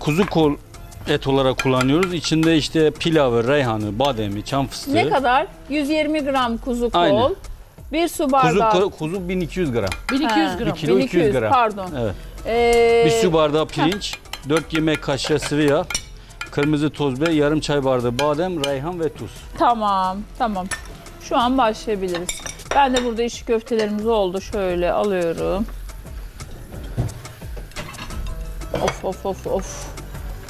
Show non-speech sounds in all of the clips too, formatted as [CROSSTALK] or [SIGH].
kuzu kol et olarak kullanıyoruz. İçinde işte pilavı, reyhanı, bademi, çam fıstığı. Ne kadar? 120 gram kuzu kol. Aynen. Bir su Kuzu, bardağı. ko- kuzu 1200 gram. 1200 Ha. gram. Bir kilo 200 gram. Pardon. Evet. Ee, Bir su bardağı pirinç, 4 yemek kaşığı sıvı yağ, kırmızı toz biber, yarım çay bardağı badem, reyhan ve tuz. Tamam, tamam. Şu an başlayabiliriz. Ben de burada işi köftelerimiz oldu. Şöyle alıyorum. Of of of of.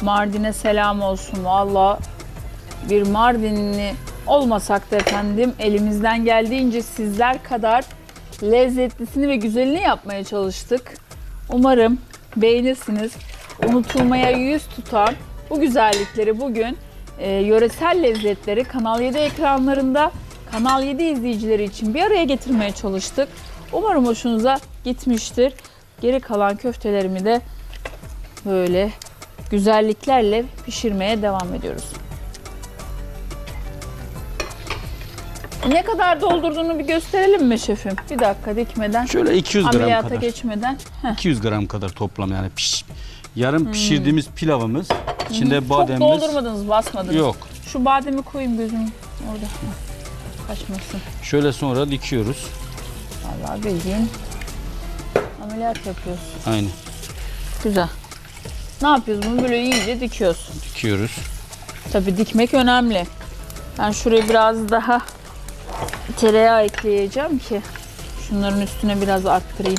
Mardin'e selam olsun. Valla bir Mardinli olmasak da efendim elimizden geldiğince sizler kadar lezzetlisini ve güzelini yapmaya çalıştık. Umarım beğenirsiniz. Unutulmaya yüz tutan bu güzellikleri bugün e, yöresel lezzetleri Kanal 7 ekranlarında Kanal 7 izleyicileri için bir araya getirmeye çalıştık. Umarım hoşunuza gitmiştir. Geri kalan köftelerimi de böyle güzelliklerle pişirmeye devam ediyoruz. Ne kadar doldurduğunu bir gösterelim mi şefim? Bir dakika dikmeden, Şöyle 200 gram ameliyata kadar. geçmeden. Heh. 200 gram kadar toplam yani piş. Yarım pişirdiğimiz pilavımız, içinde Hmm. Çok bademimiz. doldurmadınız, basmadınız. Yok. Şu bademi koyayım gözüm orada. Kaçmasın. Şöyle sonra dikiyoruz. Vallahi bildiğin ameliyat yapıyoruz. Aynı. Güzel. Ne yapıyoruz bunu böyle iyice dikiyoruz. Dikiyoruz. Tabii dikmek önemli. Ben şuraya biraz daha tereyağı ekleyeceğim ki şunların üstüne biraz arttırayım.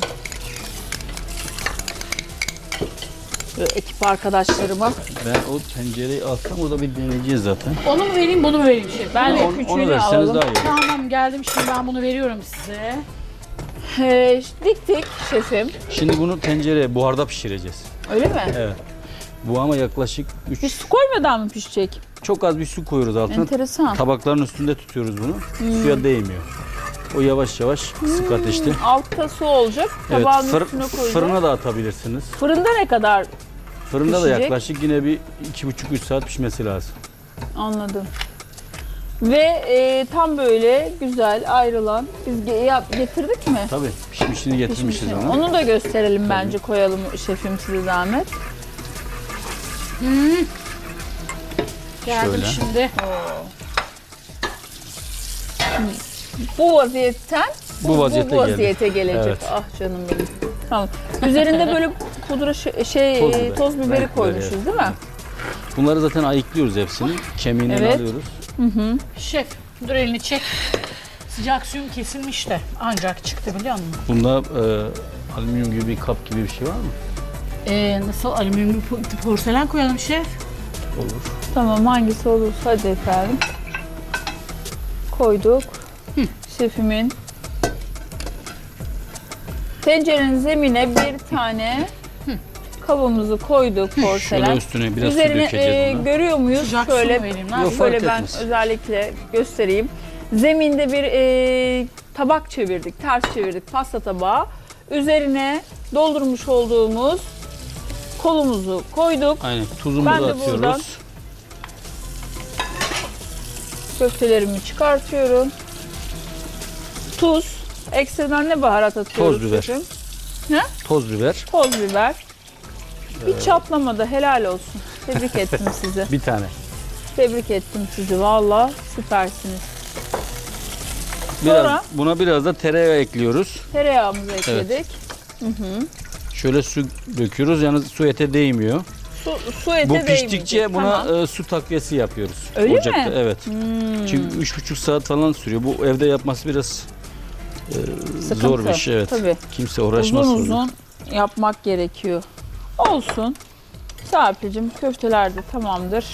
Böyle ekip arkadaşlarıma. Ben o tencereyi alsam o da bir deneyeceğiz zaten. Onu mu vereyim bunu mu vereyim şef? Ben de Onu, onu küçüğünü verseniz alalım. daha iyi. Tamam geldim şimdi ben bunu veriyorum size. Ee, diktik şefim. Şimdi bunu tencereye buharda pişireceğiz. Öyle mi? Evet. Bu ama yaklaşık Bir 3 su koymadan mı pişecek? çok az bir su koyuyoruz altına. Enteresan. Tabakların üstünde tutuyoruz bunu. Hmm. Suya değmiyor. O yavaş yavaş sık ateşte. Altta su olacak. Evet, Tabağın fır- üstüne koyacağız. fırına da atabilirsiniz. Fırında ne kadar Fırında da Pişecek. yaklaşık yine bir iki buçuk üç saat pişmesi lazım. Anladım. Ve e, tam böyle güzel ayrılan biz ge- getirdik mi? Tabii pişmişini getirmişiz Pişmişini. onu. Onu da gösterelim bence koyalım şefim size zahmet. Geldim Şöyle. şimdi. Bu vaziyetten Bu vaziyete bu vaziyete gelecek. Evet. Ah canım benim. Tamam. Üzerinde böyle pudra şey, şey, Toz biber. toz biberi Renk koymuşuz biberi, değil mi? Bunları zaten ayıklıyoruz hepsini. Kemiğini Evet. alıyoruz. Şef dur elini çek. Sıcak suyum kesilmiş de ancak çıktı biliyor musun? Bunda e, alüminyum gibi bir kap gibi bir şey var mı? Ee, nasıl alüminyum po- porselen koyalım şef? Olur. Tamam hangisi olursa hadi efendim. Koyduk. Şefimin tencerenin zemine bir tane kabımızı koyduk Şöyle porselen. üstüne biraz Üzerine su dökeceğiz e, buna. görüyor muyuz? Sıcak su şöyle mu vereyim, ne Yok, şöyle ben etmez. özellikle göstereyim. Zeminde bir e, tabak çevirdik, ters çevirdik pasta tabağı. Üzerine doldurmuş olduğumuz kolumuzu koyduk. Aynen tuzumuzu Ben de atıyoruz. buradan- Köftelerimi çıkartıyorum. Tuz. Ekstradan ne baharat atıyoruz? Toz biber. şefim? Toz biber Toz biber. Hiç çatlamadı. Helal olsun. Tebrik ettim [LAUGHS] sizi. bir tane. Tebrik ettim sizi. Valla süpersiniz. Biraz, Sonra? buna biraz da tereyağı ekliyoruz. Tereyağımızı ekledik. Şöyle su döküyoruz. Yalnız su ete değmiyor. Su, su ete Bu değmeyecek. piştikçe buna Tamam. e, su takviyesi yapıyoruz. Öyle Ocakta. mi? Hmm. Evet. Çünkü üç buçuk saat falan sürüyor. Bu evde yapması biraz e, Sıkıntı. zor bir şey. Evet. Tabii. Kimse uğraşmaz. Uzun onunla. uzun yapmak gerekiyor. Olsun. Serpil'cim köfteler de tamamdır.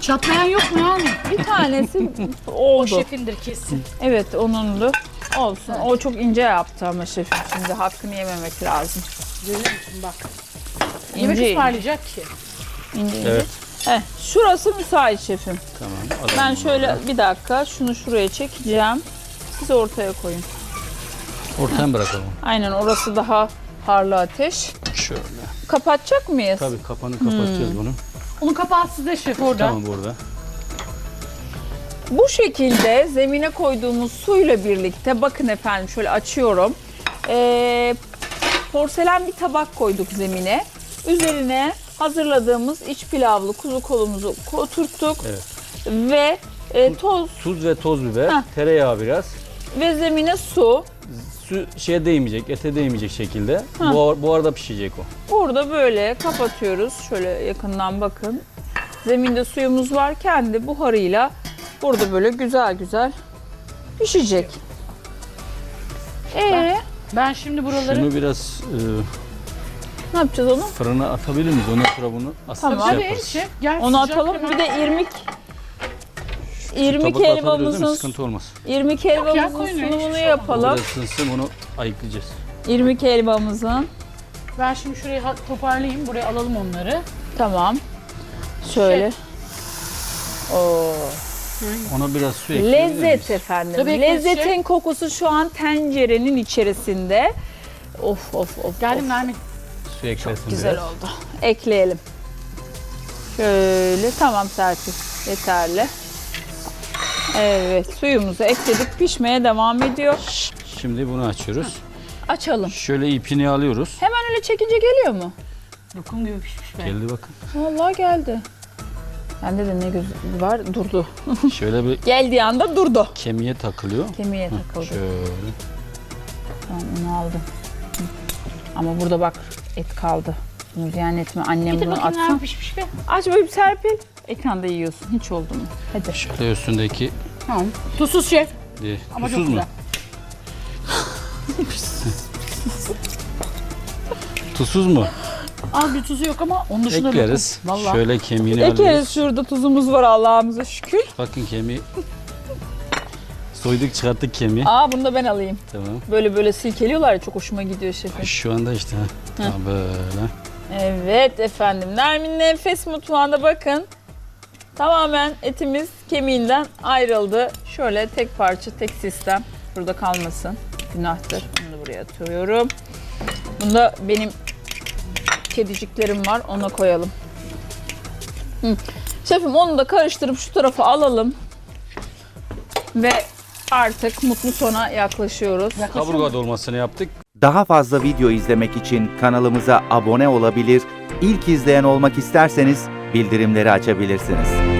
Çatlayan yok mu yani? Bir tanesi [LAUGHS] O oldu. şefindir kesin. Evet onundu. Olsun. O çok ince yaptı ama şefim şimdi hakkını yememek lazım. Görüyor musun bak. Yemek İnce ısmarlayacak ki. ince, ince. Evet. Heh, şurası müsait şefim. Tamam. alalım Ben şöyle bir dakika şunu şuraya çekeceğim. Siz ortaya koyun. ortadan bırakalım. Aynen orası daha harlı ateş. Şöyle. Kapatacak mıyız? Tabii kapanı kapatacağız Hmm. bunu. Onu kapağı sizde şef orada. Tamam burada. Bu şekilde zemine koyduğumuz suyla birlikte bakın efendim şöyle açıyorum. Ee, porselen bir tabak koyduk zemine. Üzerine hazırladığımız iç pilavlı kuzu kolumuzu oturttuk Evet. ve e, toz Tuz ve toz biber, Heh. tereyağı biraz. ve zemine su. Su şeye değmeyecek, ete değmeyecek şekilde. Ha. Bu, bu arada pişecek o. Burada böyle kapatıyoruz. Şöyle yakından bakın. Zeminde suyumuz var. Kendi buharıyla burada böyle güzel güzel pişecek. Ee, Ben şimdi buraları Şunu biraz e, ne yapacağız onu? fırına atabilir miyiz? Ondan sonra bunu aslında Tamam. şey Tabii yaparız. şef gel Onu sıcak atalım. hemen. Bir de irmik irmik Tabakla atabiliriz değil mi? helvamızın Sıkıntı olmaz. irmik ya, helvamızın koyun öyle, hiçbir sunumunu şey olmaz. yapalım. Biraz ısınsın bunu ayıklayacağız. İrmik helvamızın. Ben şimdi şurayı ha- toparlayayım. Buraya alalım onları. Tamam. Şöyle. Oo. Ona biraz su ekleyebilir miyiz? Lezzet efendim. Tabii Lezzetin şef. kokusu şu an tencerenin içerisinde. Of of of. Geldim of. Nermin. Su eklesin Güzel biraz. oldu. Ekleyelim. Şöyle tamam Serpil. Yeterli. Evet suyumuzu ekledik. Pişmeye devam ediyor. Şimdi bunu açıyoruz. Açalım. Şöyle ipini alıyoruz. Hemen öyle çekince geliyor mu? Lokum gibi pişmiş be. Geldi bakın. Vallahi geldi. Bende de ne göz var durdu. [LAUGHS] Şöyle bir Geldiği anda durdu. kemiğe takılıyor. Kemiğe takıldı. Şöyle. Tamam onu aldım. Hı. Ama burada bak et kaldı. Bunu ziyan etme. Annem bunu bakayım atsın. nerede pişmiş be. Aç bakayım Serpil. Ekranda yiyorsun. Hiç oldu mu? Hadi. Şöyle üstündeki Tamam. Tuzsuz şef. e, Ama tuzsuz çok mu? güzel. [LAUGHS] Tuzsuz mu? Az bir tuzu yok ama onun dışında Ekleriz. lokum. Vallahi. Şöyle kemiğini Ekeriz alıyoruz. şurada tuzumuz var Allah'ımıza şükür. Bakın kemiği. Soyduk çıkarttık kemiği. Aa bunu da ben alayım. Tamam. Böyle böyle silkeliyorlar ya çok hoşuma gidiyor şefim. Şu anda işte. Ha, böyle. Evet efendim. Nermin'in enfes mutfağında bakın. Tamamen etimiz kemiğinden ayrıldı. Şöyle tek parça, tek sistem. Burada kalmasın. Günahtır. Bunu da buraya atıyorum. Bunda benim kediciklerim var. Ona koyalım. Hı. Şefim onu da karıştırıp şu tarafa alalım. Ve artık mutlu sona yaklaşıyoruz. Kaburga dolmasını yaptık. Daha fazla video izlemek için kanalımıza abone olabilir, ilk izleyen olmak isterseniz bildirimleri açabilirsiniz.